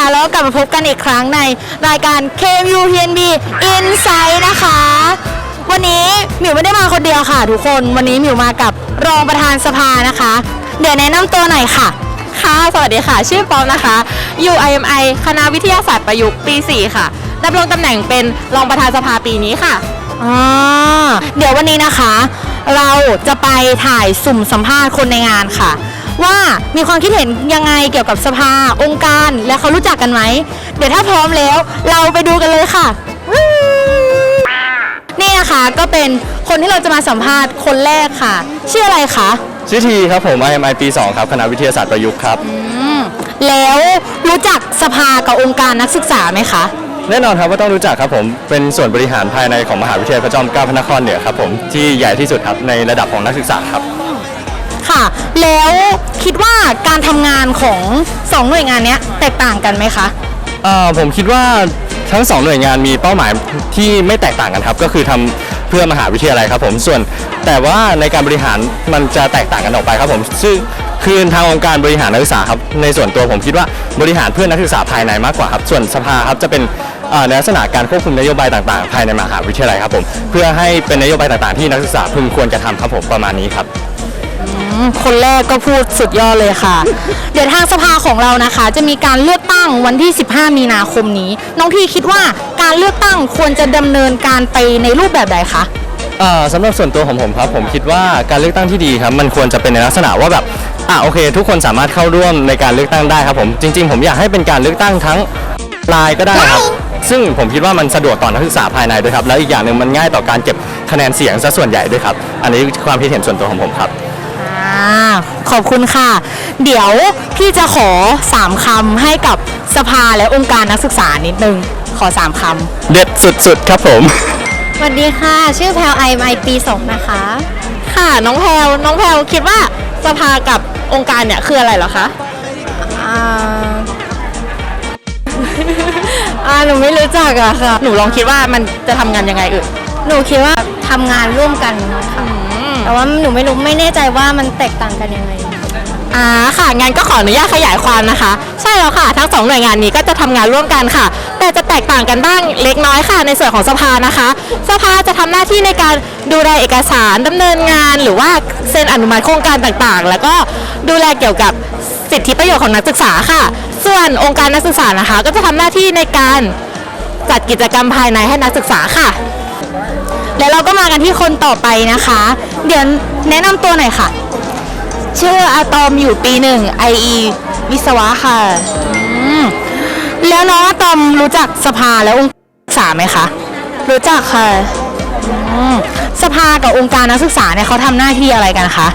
ดีค่ะวันนี้นะคะเราก็กลับมาพบกันอีกครั้งในรายการ KMU TNB Insight นะคะ วันนี้หมิวไม่ได้มาคนเดียวค่ะ ทุกคนวันนี้หมิวมากับรองประธานสภานะคะ เดี๋ยวแนะนำตัวหน่อยค่ะ ค่ะ สวัสดีค่ะ ชื่อปอมนะคะ อยู่ IMI คณะวิทยาศาสตร์ประยุกต์ปี 4 ค่ะดำรงตำแหน่งเป็นรองประธานสภาปีนี้ค่ะอ่าเดี๋ยววันนี้นะคะ เราจะไปถ่ายสุ่มสัมภาษณ์คนในงานค่ะ ว่ามีความคิดเห็นยังไงเกี่ยวกับสภาองค์การและเขารู้จักกันไหม เดี๋ยวถ้าพร้อมแล้วเราไปดูกันเลยค่ะ นี่นะคะก็เป็นคนที่เราจะมาสัมภาษณ์คนแรกค่ะ ชื่ออะไรคะชื่อทีครับผม IMI ปี 2 ครับ คณะวิทยาศาสตร์ประยุกต์ครับ แล้วรู้จักสภากับองค์การนักศึกษาไหมคะ แน่นอนครับว่าต้องรู้จักครับผมเป็นส่วนบริหารภายในของมหาวิทยาลัยพระจอมเกล้าพระนครเหนือครับผมที่ใหญ่ที่สุดครับในระดับของนักศึกษาครับ ค่ะ แล้วคิดว่าการทำงานของสองหน่วยงานเนี้ยแตกต่างกันไหมคะ เอ่อผมคิดว่าทั้งสองหน่วยงานมีเป้าหมายที่ไม่แตกต่างกันครับ ก็คือทำเพื่อมหาวิทยาลัยครับผมส่วนแต่ว่าในการบริหารมันจะแตกต่างกันออกไปครับผมซึ่งคือทางองค์การบริหารนักศึกษาครับในส่วนตัวผมคิดว่าบริหารเพื่อนักศึกษาภายในมากกว่าครับส่วนสภาครับจะเป็นเอ่อในลักษณะการควบคุมนโยบายต่างๆ ภายในมหาวิทยาลัยครับผมเพื่อให้เป็นนโยบายต่างๆ ที่นักศึกษาพึงควรจะทำครับผมประมาณนี้ครับ คนแรกก็พูดสุดยอดเลยค่ะ เดี๋ยวทางสภาของเรานะคะ จะมีการเลือกตั้งวันที่ 15 มีนาคมนี้ น้องพี่คิดว่าการเลือกตั้งควรจะดำเนินการไปในรูปแบบใดคะ เอ่อสำหรับส่วนตัวของผมครับผมคิดว่าการเลือกตั้งที่ดีครับมันควรจะเป็นในลักษณะว่าแบบอะโอเค ทุกคนสามารถเข้าร่วมในการเลือกตั้งได้ครับผมจริง ๆ ผมอยากให้เป็นการเลือกตั้งทั้งไลน์ก็ได้ครับซึ่งผมคิดว่ามันสะดวกต่อนักศึกษาภายในด้วยครับแล้วอีกอย่างหนึ่งมันง่ายต่อการเก็บคะแนนเสียงซะส่วนใหญ่ด้วยครับอันนี้ความคิดเห็นส่วนตัวของผมครับอ่า ขอบคุณค่ะ เดี๋ยวพี่จะขอ3คำให้กับสภาและองค์การนักศึกษานิดนึง ขอ3คำเด็ดสุดๆ ครับผม สวัสดีค่ะ ชื่อแพลไอไอปี2นะคะ ค่ะน้องแพลวน้องแพลวคิดว่าสภากับองค์การเนี่ยคืออะไรเหรอคะ อ่า อ่าหนูไม่รู้จักอะค่ะ หนูลองคิดว่ามันจะทำงานยังไงเอ่ย หนูคิดว่าทำงานร่วมกันค่ะ แต่ว่าหนูไม่รู้ไม่แน่ใจว่ามันแตกต่างกันยังไง อ่าค่ะงั้นก็ขออนุญาตขยายความนะคะ ใช่แล้วค่ะ ทั้งสองหน่วยงานนี้ก็จะทำงานร่วมกันค่ะ แต่จะแตกต่างกันบ้างเล็กน้อยค่ะ ในส่วนของสภานะคะ สภาจะทำหน้าที่ในการดูแลเอกสารดำเนินงาน หรือว่าเซ็นอนุมัติโครงการต่างๆ แล้วก็ดูแลเกี่ยวกับสิทธิประโยชน์ของนักศึกษาค่ะ ส่วนองค์การนักศึกษานะคะ ก็จะทำหน้าที่ในการจัดกิจกรรมภายในให้นักศึกษาค่ะ แล้วเราก็มากันที่คนต่อไปนะคะ เดี๋ยวแนะนำตัวหน่อยค่ะ ชื่ออะตอมอยู่ปีหนึ่ง IE วิศวะค่ะอืมแล้วน้องอะตอมรู้จักสภาและองค์การศึกษาไหมคะ รู้จักค่ะสภากับองค์การนักศึกษาเนี่ยเขาทำหน้าที่อะไรกันคะ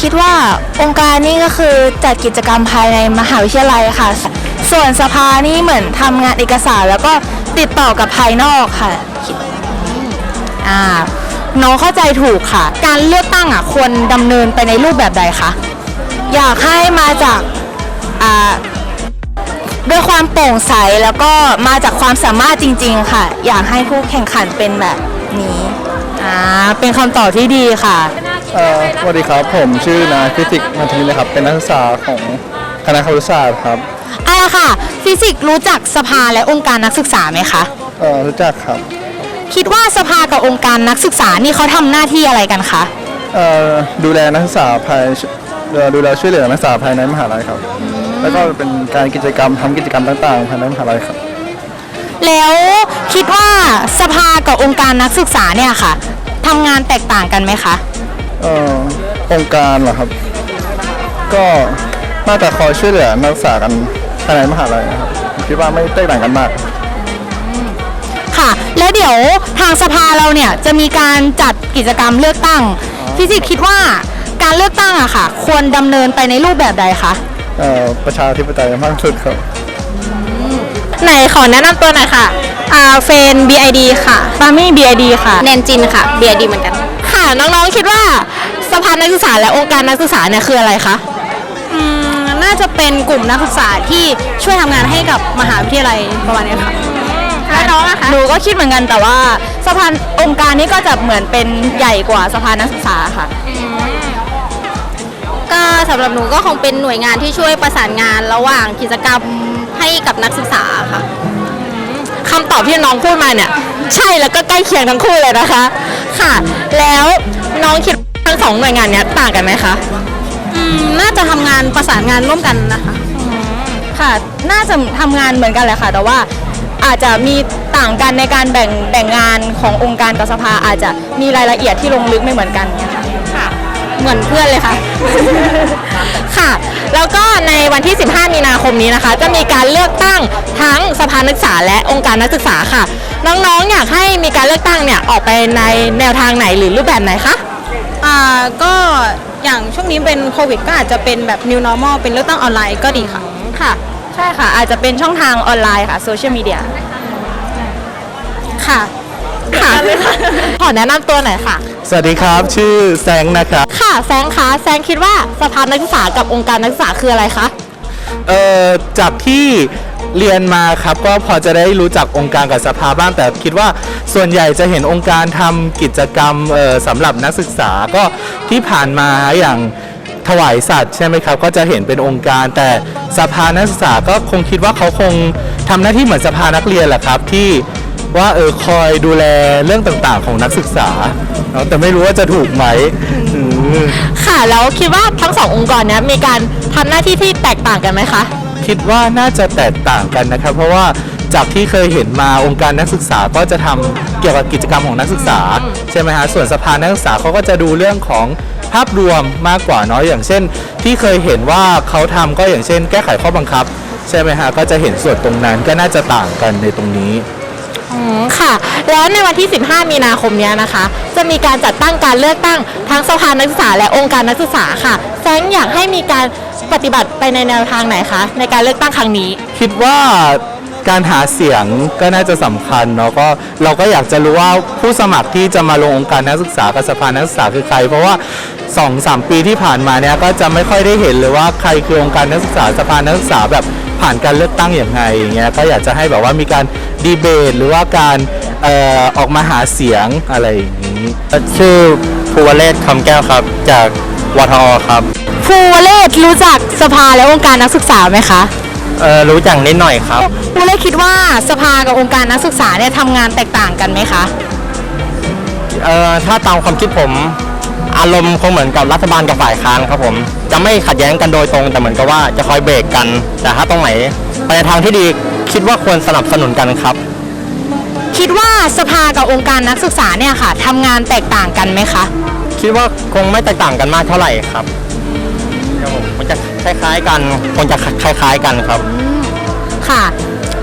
คิดว่าองค์การนี่ก็คือจัดกิจกรรมภายในมหาวิทยาลัยค่ะส่วนสภานี่เหมือนทำงานเอกสารแล้วก็ติดต่อกับภายนอกค่ะ อ่าน้องเข้าใจถูกค่ะ การเลือกตั้งอะควรดำเนินไปในรูปแบบใดคะอยากให้มาจากอ่าด้วยความโปร่งใสแล้วก็มาจากความสามารถจริง ๆ ค่ะ อยากให้ผู้แข่งขันเป็นแบบนี้อ่าเป็นคำตอบที่ดีค่ะ เอ่อสวัสดีครับ ผมชื่อนายฟิสิกส์นันทนินนะครับ เป็นนักศึกษาของคณะครุศาสตร์ครับเอะค่ะ ฟิสิกส์รู้จักสภาและองค์การนักศึกษาไหมคะ เอ่อรู้จักครับ คิดว่าสภากับองค์การนักศึกษานี่เขาทำหน้าที่อะไรกันคะ เอ่อดูแลนักศึกษาภายเอ่อดูแลช่วยเหลือนักศึกษาภายในมหาลัยครับ แล้วก็เป็นการกิจกรรมทำกิจกรรมต่างๆ ภายในมหาลัยครับ แล้วคิดว่าสภากับองค์การนักศึกษาเนี่ยค่ะทำงานแตกต่างกันไหมคะ เอ่อองค์การเหรอครับ ก็น่าจะคอยช่วยเหลือนักศึกษากันภายในมหาลัยนะครับผมคิดว่าไม่แตกต่างกันมากค่ะ แล้วเดี๋ยวทางสภาเราเนี่ยจะมีการจัดกิจกรรมเลือกตั้ง ฟิสิกส์คิดว่าการเลือกตั้งอะค่ะ ควรดำเนินไปในรูปแบบใดคะเอ่อประชาธิปไตยมากที่สุดครับ ไหนขอแนะนำตัวหน่อยค่ะอ่าเฟน BID ค่ะฟามี่ BID ค่ะ แนนจินค่ะ BID เหมือนกัน ค่ะน้องๆคิดว่าสภานักศึกษาและองค์การนักศึกษาเนี่ยคืออะไรคะน่าจะเป็นกลุ่มนักศึกษาที่ช่วยทำงานให้กับมหาวิทยาลัยประมาณนี้ค่ะแล้ว น้องอะคะหนูก็คิดเหมือนกันแต่ว่าสภาองค์การนี้ก็จะเหมือนเป็นใหญ่กว่าสภานักศึกษาค่ะ ก็สำหรับหนูก็คงเป็นหน่วยงานที่ช่วยประสานงานระหว่างกิจกรรมให้กับนักศึกษาค่ะ คำตอบที่น้องพูดมาเนี่ย ใช่แล้วก็ใกล้เคียงทั้งคู่เลยนะคะ ค่ะ แล้วน้องคิดว่าทั้งสองหน่วยงานเนี้ยต่างกันไหมคะ อืมน่าจะทำงานประสานงานร่วมกันนะคะ ค่ะ น่าจะทำงานเหมือนกันแหละค่ะ แต่ว่า อาจจะมีต่างกันในการแบ่งแบ่งงานขององค์การกับสภาอาจจะมีรายละเอียดที่ลงลึกไม่เหมือนกันเนี่ยค่ะเหมือนเพื่อนเลยค่ะ ค่ะ แล้วก็ในวันที่ 15 มีนาคมนี้นะคะ จะมีการเลือกตั้งทั้งสภานักศึกษาและองค์การนักศึกษาค่ะ น้องๆ อยากให้มีการเลือกตั้งเนี่ยออกไปในแนวทางไหนหรือรูปแบบไหนคะ อ่า ก็อย่างช่วงนี้เป็นโควิดก็อาจจะเป็นแบบ new normal เป็นเลือกตั้งออนไลน์ก็ดีค่ะ ค่ะ ใช่ค่ะอาจจะเป็นช่องทางออนไลน์ค่ะโซเชียลมีเดียค่ะค่ะขอแนะนำตัวหน่อยค่ะ สวัสดีครับ ชื่อแซงนะครับ ค่ะแซงคะแซงคิดว่าสภานักศึกษากับองค์การนักศึกษาคืออะไรคะ เอ่อจากที่เรียนมาครับ ก็พอจะได้รู้จักองค์การกับสภาบ้างแต่คิดว่าส่วนใหญ่จะเห็นองค์การทำกิจกรรมเอ่อสำหรับนักศึกษาก็ที่ผ่านมาอย่าง ถวายสัตว์ใช่ไหมครับก็จะเห็นเป็นองค์การ แต่สภานักศึกษาก็คงคิดว่าเขาคงทำหน้าที่เหมือนสภานักเรียนแหละครับที่ว่าเออคอยดูแลเรื่องต่างๆ ของนักศึกษาเนอะแต่ไม่รู้ว่าจะถูกไหมอืมค่ะแล้วคิดว่าทั้งสององค์กรเนี้ยมีการทำหน้าที่ที่แตกต่างกันไหมคะคิดว่าน่าจะแตกต่างกันนะครับ เพราะว่า จากที่เคยเห็นมาองค์การนักศึกษาก็จะทำเกี่ยวกับกิจกรรมของนักศึกษาใช่ไหมฮะส่วนสภานักศึกษาเขาก็จะดูเรื่องของภาพรวมมากกว่าเนาะอย่างเช่น ที่เคยเห็นว่าเขาทำก็อย่างเช่น แก้ไขข้อบังคับ ใช่ไหมฮะก็จะเห็นส่วนตรงนั้นก็น่าจะต่างกันในตรงนี้อืมค่ะ แล้วในวันที่ 15 มีนาคมเนี้ยนะคะ จะมีการจัดตั้งการเลือกตั้งทั้งสภานักศึกษาและองค์การนักศึกษาค่ะแซงอยากให้มีการปฏิบัติไปในแนวทางไหนคะในการเลือกตั้งครั้งนี้ คิดว่า การหาเสียงก็น่าจะสำคัญเนาะก็เราก็อยากจะรู้ว่าผู้สมัครที่จะมาลงองค์การนักศึกษากับสภานักศึกษาคือใคร เพราะว่า2อสปีที่ผ่านมาเนี่ยก็จะไม่ค่อยได้เห็นเลยว่าใครคือองค์การนักศึกษาสภานักศึกษาแบบผ่านการเลือกตั้งอย่างไงอย่างเงี้ยก็อยากจะให้แบบว่ามีการดีเบต หรือว่าการออออกมาหาเสียงอะไรอย่างนี้ชื่อภูวเรศคำแก้วครับ จากวทอครับภูวเลศรู้จักสภาและองค์การนักศึกษาไหมคะ เออรู้จักนิดหน่อยครับภูวเลศคิดว่าสภากับองค์การนักศึกษาเนี่ยทำงานแตกต่างกันไหมคะ เอ่อถ้าตามความคิดผม อารมณ์คงเหมือนกับรัฐบาลกับฝ่ายค้านครับผม จะไม่ขัดแย้งกันโดยตรง แต่เหมือนกับว่าจะคอยเบรกกัน แต่ถ้าตรงไหนไปในทางที่ดีคิดว่าควรสนับสนุนกันครับ คิดว่าสภากับองค์การนักศึกษาเนี่ยค่ะทำงานแตกต่างกันไหมคะ คิดว่าคงไม่แตกต่างกันมากเท่าไหร่ครับ ครับผมมันจะคล้ายๆกันคงจะคล้ายๆกันครับ ค่ะ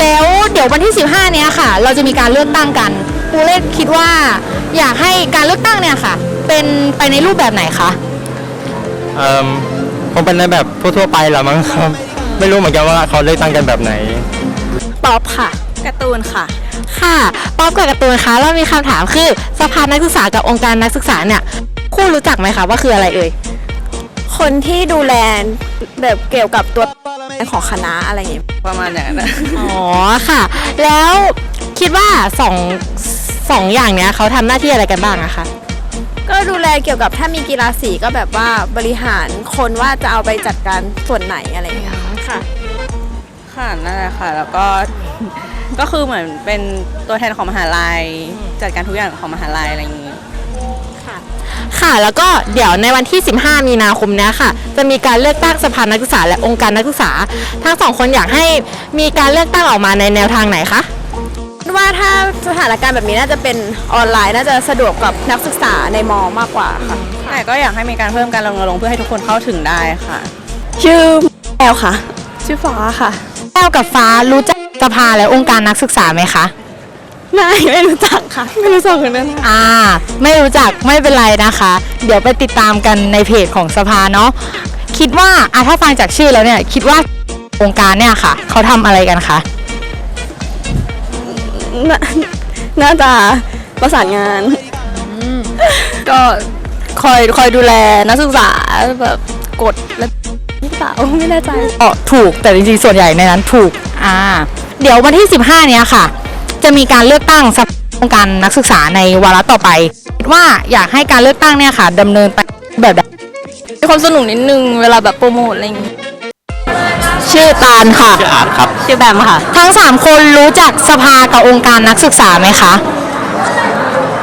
แล้วเดี๋ยววันที่ 15 เนี้ยค่ะ เราจะมีการเลือกตั้งกันภูเลศคิดว่าอยากให้การเลือกตั้งเนี่ยค่ะ เป็นไปในรูปแบบไหนคะเอ่อคงเป็นในแบบทั่วๆไปแหละมั้งครับ ไม่รู้เหมือนกันว่าเขาเลือกตั้งกันแบบไหน ตอบค่ะ การ์ตูนค่ะ ค่ะป๊อปกับการ์ตูนคะเรามีคำถามคือสภานักศึกษากับองค์การนักศึกษาเนี่ยคู่รู้จักไหมคะว่าคืออะไรเอ่ย คนที่ดูแลแบบเกี่ยวกับตัวของคณะอะไรอย่างเงี้ยประมาณอย่างนั้นนะอ๋อค่ะ แล้วคิดว่าสองสองอย่างเนี้ยเขาทำหน้าที่อะไรกันบ้างอะคะ ก็ดูแลเกี่ยวกับถ้ามีกีฬาสีก็แบบว่าบริหารคนว่าจะเอาไปจัดการส่วนไหนอะไรอย่างเงี้ยค่ะ ค่ะค่ะนั่นแหละค่ะ แล้วก็ ก็คือเหมือนเป็นตัวแทนของมหาลัย จัดการทุกอย่างของมหาลัยอะไรอย่างนี้ ค่ะ แล้วก็เดี๋ยวในวันที่ 15 มีนาคมเนี้ยค่ะ จะมีการเลือกตั้งสภานักศึกษาและองค์การนักศึกษา ทั้งสองคนอยากให้มีการเลือกตั้งออกมาในแนวทางไหนคะว่าถ้าสถานการณ์แบบนี้น่าจะเป็นออนไลน์น่าจะสะดวกกับนักศึกษาในมอมากกว่าค่ะแต่ก็อยากให้มีการเพิ่มการรณรงค์เพื่อให้ทุกคนเข้าถึงได้ค่ะ ชื่อแอลค่ะ ชื่อฟ้าค่ะแก้วกับฟ้ารู้จักสภาและองค์การนักศึกษาไหมคะ ไม่ไม่รู้จักค่ะ ไม่รู้จักคนนั้นอ่า ไม่รู้จักไม่เป็นไรนะคะ เดี๋ยวไปติดตามกันในเพจของสภาเนาะคิดว่าอะถ้าฟังจากชื่อแล้วเนี่ย คิดว่าองค์การเนี่ยค่ะ เขาทำอะไรกันคะ น่าน่าจะประสานงาน ก็คอยคอยดูแลนักศึกษาแบบกฎและหรือเปล่าไม่แน่ใจ อ๋อถูกแต่จริงๆ ส่วนใหญ่ในนั้นถูก อ่า เดี๋ยววันที่ 15 เนี้ยค่ะ จะมีการเลือกตั้งสภาองค์การนักศึกษาในวาระต่อไปคิดว่าอยากให้การเลือกตั้งเนี่ยค่ะดำเนินไปแบบใดความสนุกนิดนึงเวลาแบบโปรโมทอะไรอย่างงี้ชื่อตาลค่ะ ชื่ออาร์ตครับ ชื่อแบมค่ะ ทั้งสามคนรู้จักสภากับองค์การนักศึกษาไหมคะ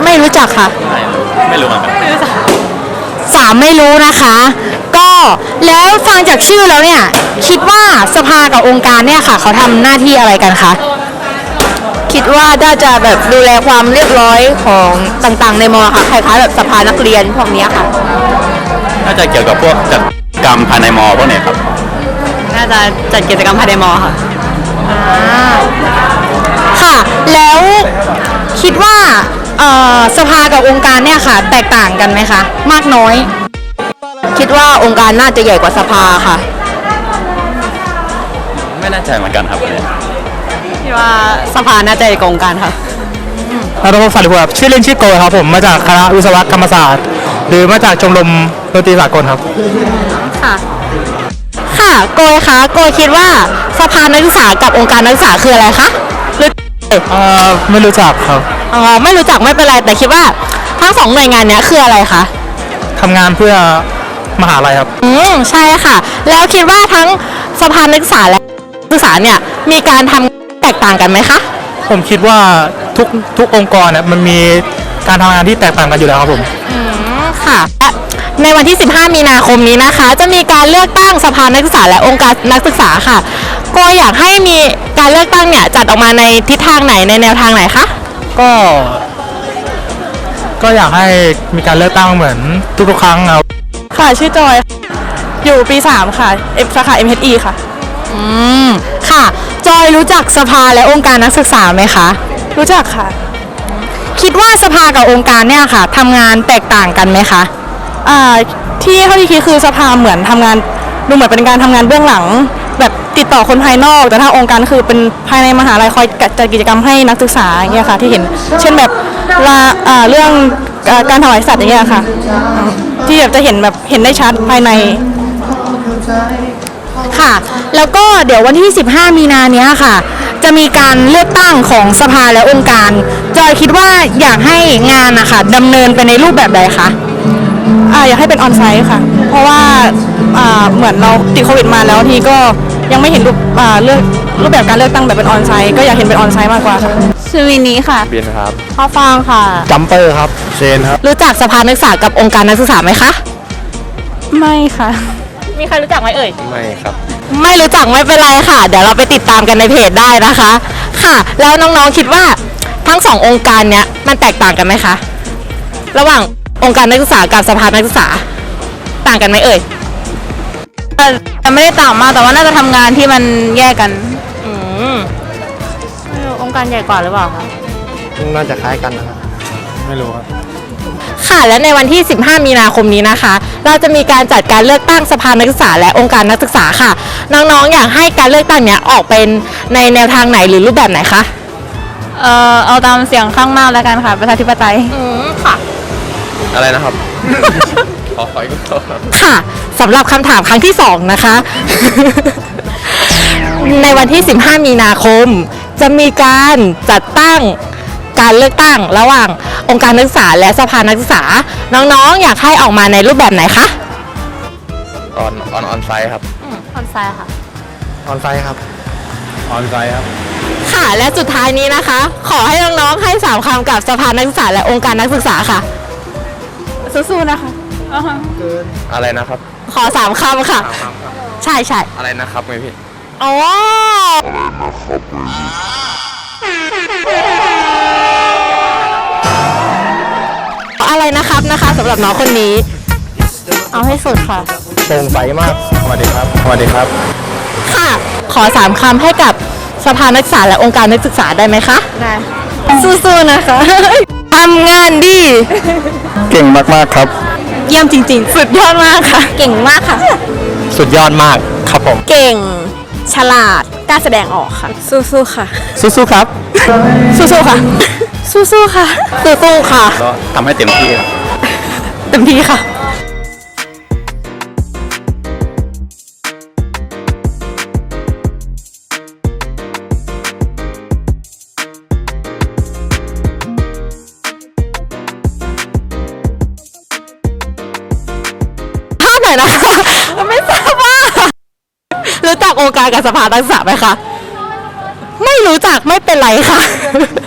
ไม่รู้จักค่ะไม่รู้เหมือนกันสามไม่รู้นะคะ ก็แล้วฟังจากชื่อแล้วเนี่ย คิดว่าสภากับองค์การเนี่ยค่ะ เขาทำหน้าที่อะไรกันคะ คิดว่าน่าจะแบบดูแลความเรียบร้อยของต่างๆ ในมอค่ะคล้ายๆแบบสภานักเรียนพวกเนี้ยค่ะ น่าจะเกี่ยวกับพวกจัดกรรมภายในมอพวกเนี้ยครับ น่าจะจัดกิจกรรมภายในมอค่ะ ค่ะ แล้วคิดว่าเอ่อสภากับองค์การเนี่ยค่ะ แตกต่างกันไหมคะ มากน้อย คิดว่าองค์การน่าจะใหญ่กว่าสภาค่ะ ไม่แน่ใจเหมือนกันครับเนี่ยคิด ว่าสภาน่าจะใหญ่กว่าองค์การค่ะอาตมาฝันครับชื่อเล่นชื่อโกครับผมมาจากคณะวิศวกรรมศาสตร์ หรือมาจากชมรมดนตรีสากลครับค่ะโกยคะโกยคิดว่าสภานักศึกษากับองค์การนักศึกษาคืออะไรคะรู้เอ่อไม่รู้จักครับอ๋อไม่รู้จักไม่เป็นไรแต่คิดว่าทั้งสองหน่วยงานเนี้ยคืออะไรคะทำงานเพื่อมหาลัยครับ อืมใช่ค่ะ แล้วคิดว่าทั้งสภานักศึกษาและนักศึกษาเนี่ยมีการทำแต กต่างกันไหมคะ ผมคิดว่าทุกทุกองค์กรเนี่ยมันมีการทำงานที่แตกต่างกันอยู่แล้วครับผม อืมค่ะและในวันที่ 15 มีนาคมนี้นะคะ จะมีการเลือกตั้งสภานักศึกษาและองค์การนักศึกษาค่ะก็อยากให้มีการเลือกตั้งเนี่ยจัดออกมาในทิศทางไหนในแนวทางไหนคะ ก็ ก็อยากให้มีการเลือกตั้งเหมือนทุกๆครั้งครับ ค่ะ ชื่อจอย อยู่ปี 3 ค่ะ เอฟสาขา MHE ค่ะ อืม ค่ะ จอยรู้จักสภาและองค์การนักศึกษาไหมคะ รู้จักค่ะ คิดว่าสภากับองค์การเนี่ยค่ะทำงานแตกต่างกันไหมคะ อ่าที่เท่าที่คิดคือสภาเหมือนทำงานดูเหมือนเป็นการทำงานเบื้องหลัง แบบติดต่อคนภายนอก แต่ถ้าองค์การคือเป็นภายในมหาลัยคอยจัดกิจกรรมให้นักศึกษาอย่างเงี้ยค่ะที่เห็น เช่นแบบลาอ่าเรื่องอ่าการถวายสัตว์อย่างเงี้ยค่ะ ที่แบบจะเห็นแบบเห็นได้ชัดภายใน ค่ะ แล้วก็เดี๋ยววันที่ 15 มีนาเนี้ยค่ะ จะมีการเลือกตั้งของสภาและองค์การ จอยคิดว่าอยากให้งานนะคะดำเนินไปในรูปแบบใดคะอ่าอยากให้เป็นออนไซต์ค่ะ เพราะว่าอ่าเหมือนเราติดโควิดมาแล้วทีก็ยังไม่เห็นรูปอ่าเลือกรูปแบบการเลือกตั้งแบบเป็นออนไซต์ก็อยากเห็นเป็นออนไซต์มากกว่าค่ะชื่อวินนี้ค่ะบินครับข้อฟังค่ะ จัมเปอร์ครับ เชนครับ รู้จักสภานักศึกษากับองค์การนักศึกษาไหมคะ ไม่ค่ะ มีใครรู้จักไหมเอ่ย ไม่ครับ ไม่รู้จักไม่เป็นไรค่ะ เดี๋ยวเราไปติดตามกันในเพจได้นะคะ ค่ะ แล้วน้องๆคิดว่าทั้งสององค์การเนี้ยมันแตกต่างกันไหมคะ ระหว่างองค์การนักศึกษากับสภานักศึกษา ต่างกันไหมเอ่ยแต่ไม่ได้ต่างมากแต่ว่าน่าจะทำงานที่มันแยกกัน อืมองค์การใหญ่กว่าหรือเปล่าคะ น่าจะคล้ายกันนะครับ ไม่รู้ครับ ค่ะ และในวันที่ 15 มีนาคมนี้นะคะ เราจะมีการจัดการเลือกตั้งสภานักศึกษา และองค์การนักศึกษาค่ะ น้องๆ อยากให้การเลือกตั้งเนี้ยออกเป็นในแนวทางไหนหรือรูปแบบไหนคะเอ่อเอาตามเสียงข้างมากแล้วกันค่ะ ประชาธิปไตย อืมค่ะ อะไรนะครับ ขอขออีกรอบครับค่ะสำหรับคำถามครั้งที่ 2 นะคะ ในวันที่ 15 มีนาคม จะมีการจัดตั้งการเลือกตั้งระหว่าง องค์การนักศึกษาและสภานักศึกษา น้องๆ อยากให้ออกมาในรูปแบบไหนคะออนออนออนไซต์ครับออนไซด์ค่ะ ออนไซต์ครับออนไซต์ครับ ค่ะและสุดท้ายนี้นะคะ ขอให้น้องๆให้สามคำกับสภานักศึกษาและองค์การนักศึกษาค่ะ สู้ๆนะคะอะไรนะครับขอสามคำค่ะ ใช่ใช่อะไรนะครับไงพี่อ๋อ อะไรนะครับ นะคะสำหรับน้องคนนี้ เอาให้สุดค่ะ โปร่งใสมากสวัสดีครับสวัสดีครับ ค่ะ ขอสามคำให้กับสภานักศึกษาและองค์การนักศึกษาได้ไหมคะได้สู้ๆนะคะ ทำงานดี เก่งมากๆครับ เยี่ยมจริงๆ สุดยอดมากค่ะ เก่งมากค่ะ สุดยอดมากครับผม เก่ง ฉลาด กล้าแสดงออกค่ะ สู้ๆค่ะ สู้ๆครับ สู้ๆค่ะ สู้ๆค่ะ สู้ๆค่ะ ก็ทำให้เต็มที่ครับ เต็มที่ค่ะภาพไหนอยนะคะไม่ทราบว่ารู้จักองค์การกับสภานักศึกษาไหมคะ ไม่รู้จักไม่เป็นไรค่ะ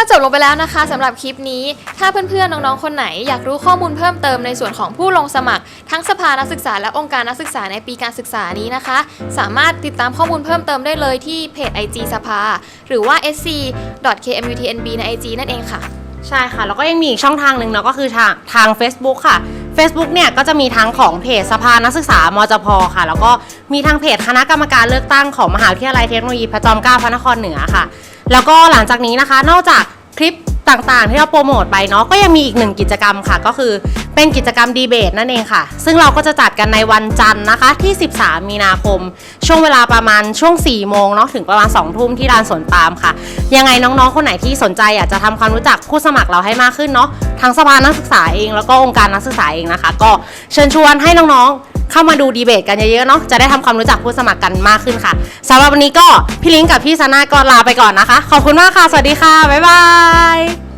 ก็จบลงไปแล้วนะคะสำหรับคลิปนี้ ถ้าเพื่อนๆน้องๆคนไหนอยากรู้ข้อมูลเพิ่มเติมในส่วนของผู้ลงสมัคร ทั้งสภานักศึกษาและองค์การนักศึกษาในปีการศึกษานี้นะคะ สามารถติดตามข้อมูลเพิ่มเติมได้เลยที่เพจ IG สภา หรือว่า sc.kmutnb ใน IG นั่นเองค่ะ ใช่ค่ะ แล้วก็ยังมีอีกช่องทางหนึ่งเนาะก็คือทางทาง Facebook ค่ะ Facebook เนี่ยก็จะมีทั้งของเพจสภานักศึกษามจพค่ะ แล้วก็มีทางเพจคณะกรรมการเลือกตั้งของมหาวิทยาลัยเทคโนโลยีพระจอมเกล้าพระนครเหนือค่ะ แล้วก็หลังจากนี้นะคะ นอกจากคลิปต่างๆ ที่เราโปรโมทไปเนาะก็ยังมีอีกหนึ่งกิจกรรมค่ะ ก็คือเป็นกิจกรรมดีเบตนั่นเองค่ะ ซึ่งเราก็จะจัดกันในวันจันทร์นะคะที่ 13 มีนาคม ช่วงเวลาประมาณช่วง 4 โมงเนาะถึงประมาณ 2 ทุ่มที่ลานสวนปาล์มค่ะ ยังไงน้องๆ คนไหนที่สนใจอยากจะทำความรู้จักผู้สมัครเราให้มากขึ้นเนาะทั้งสภานักศึกษาเองแล้วก็องค์การนักศึกษาเองนะคะ ก็เชิญชวนให้น้องๆ เข้ามาดูดีเบตกันเยอะๆเนาะจะได้ทำความรู้จักผู้สมัครกันมากขึ้นค่ะสำหรับวันนี้ก็พี่ลิงกับพี่ซาน่าก็ลาไปก่อนนะคะ ขอบคุณมากค่ะ สวัสดีค่ะ บ๊ายบาย